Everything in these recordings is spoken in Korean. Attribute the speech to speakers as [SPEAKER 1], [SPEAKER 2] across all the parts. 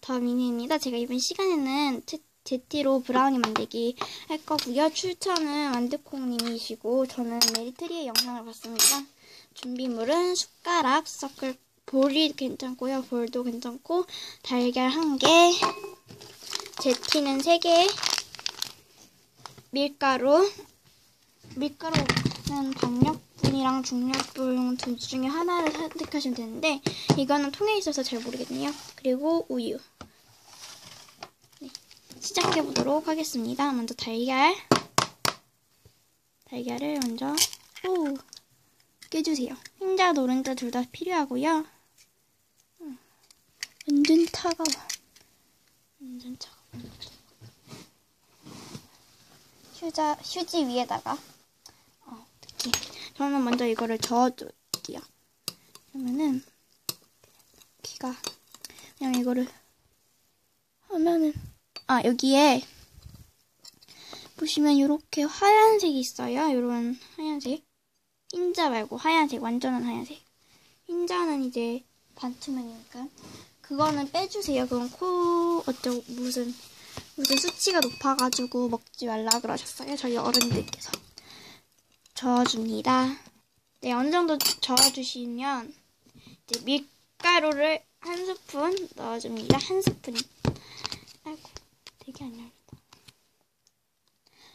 [SPEAKER 1] 더미니입니다. 제가 이번 시간에는 제- 제티로 브라우니 만들기 할 거고요. 출처는 완두콩님이시고 저는 메리트리의 영상을 봤습니다. 준비물은 숟가락, 서클, 볼이 괜찮고요. 볼도 괜찮고 달걀 한 개, 제티는 세 개, 밀가루, 밀가루는 박력 분이랑 중력분 둘 중에 하나를 선택하시면 되는데 이거는 통에 있어서 잘 모르겠네요. 그리고 우유. 네, 시작해 보도록 하겠습니다. 먼저 달걀. 달걀을 먼저 오 깨주세요. 흰자 노른자 둘 다 필요하고요. 음, 완전 차가워. 완전 차가워. 휴자 휴지 위에다가 저는 먼저 이거를 저어줄게요. 그러면은 귀가 그냥 이거를 하면은 아 여기에 보시면 이렇게 하얀색이 있어요. 이런 하얀색 흰자 말고 하얀색 완전한 하얀색 흰자는 이제 반투명이니까 그거는 빼주세요. 그건 코 어쩌고 무슨 무슨 수치가 높아가지고 먹지 말라 그러셨어요. 저희 어른들께서 저어줍니다. 네, 어느 정도 저어주시면 이제 밀가루를 한 스푼 넣어줍니다. 한 스푼. 아이고, 되게 안 열린다.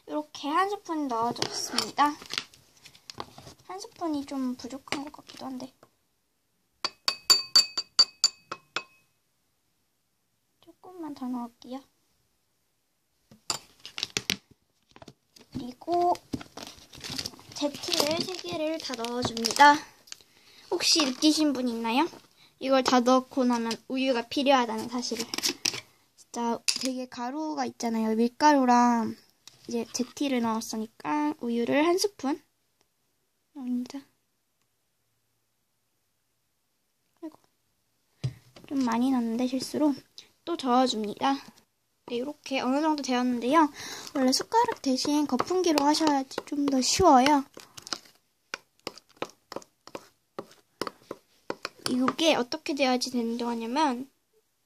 [SPEAKER 1] 이렇게 한 스푼 넣어줬습니다. 한 스푼이 좀 부족한 것 같기도 한데. 조금만 더 넣을게요. 그리고 제티를 3개를 다 넣어줍니다. 혹시 느끼신 분 있나요? 이걸 다 넣고 나면 우유가 필요하다는 사실을. 진짜 되게 가루가 있잖아요. 밀가루랑 이제 제티를 넣었으니까 우유를 한 스푼 넣습니다. 아이고. 좀 많이 넣는데 실수로 또 저어줍니다. 네, 이렇게 어느 정도 되었는데요. 원래 숟가락 대신 거품기로 하셔야지 좀 더 쉬워요. 이게 어떻게 돼야지 되는 거냐면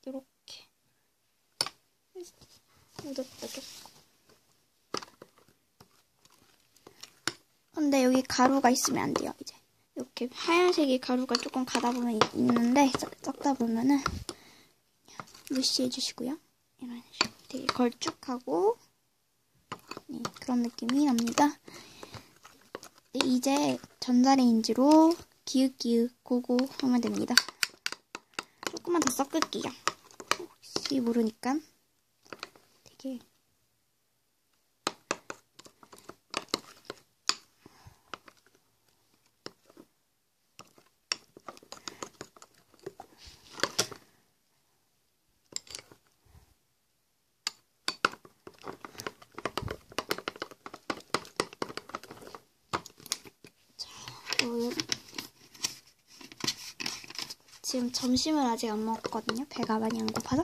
[SPEAKER 1] 이렇게 묻었다 좀. 근데 여기 가루가 있으면 안 돼요. 이제 이렇게 하얀색이 가루가 조금 가다 보면 있- 있는데 썩- 썩다 보면은 무시해 주시고요. 이런 식으로 되게 걸쭉하고 네, 그런 느낌이 납니다. 네, 이제 전자레인지로 기웃기웃 고고 하면 됩니다. 조금만 더 섞을게요. 혹시 모르니까 되게 어, 지금 점심을 아직 안 먹었거든요. 배가 많이 안 고파서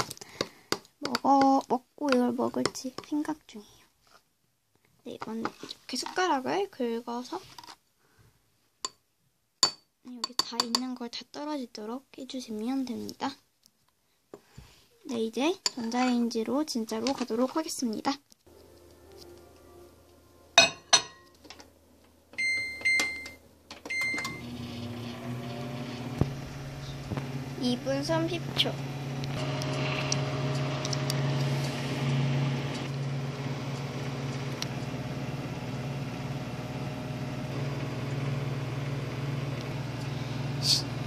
[SPEAKER 1] 먹어 먹고 이걸 먹을지 생각 중이에요. 네, 먼저 이렇게 숟가락을 긁어서 여기 다 있는 걸 다 떨어지도록 해주시면 됩니다. 네, 이제 전자레인지로 진짜로 가도록 하겠습니다. 2분 30초.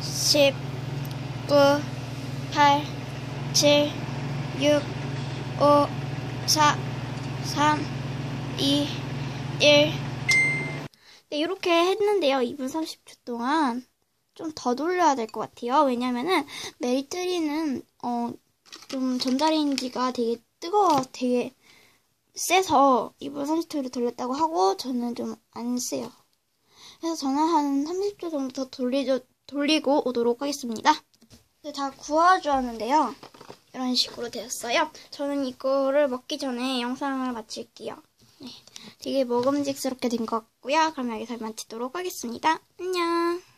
[SPEAKER 1] 십, 구, 팔, 칠, 육, 오, 사, 삼, 이, 일. 네, 이렇게 했는데요. 2분 30초 동안. 좀 더 돌려야 될 것 같아요. 왜냐면은 메리트리는 어 좀 전자레인지가 되게 뜨거워, 되게 세서 2분 30초를 돌렸다고 하고 저는 좀 안 세요. 그래서 저는 한 30초 정도 더 돌리죠, 돌리고 오도록 하겠습니다. 네, 다 구워주었는데요. 이런 식으로 되었어요. 저는 이거를 먹기 전에 영상을 마칠게요. 네, 되게 먹음직스럽게 된 것 같고요. 그럼 여기서 마치도록 하겠습니다. 안녕.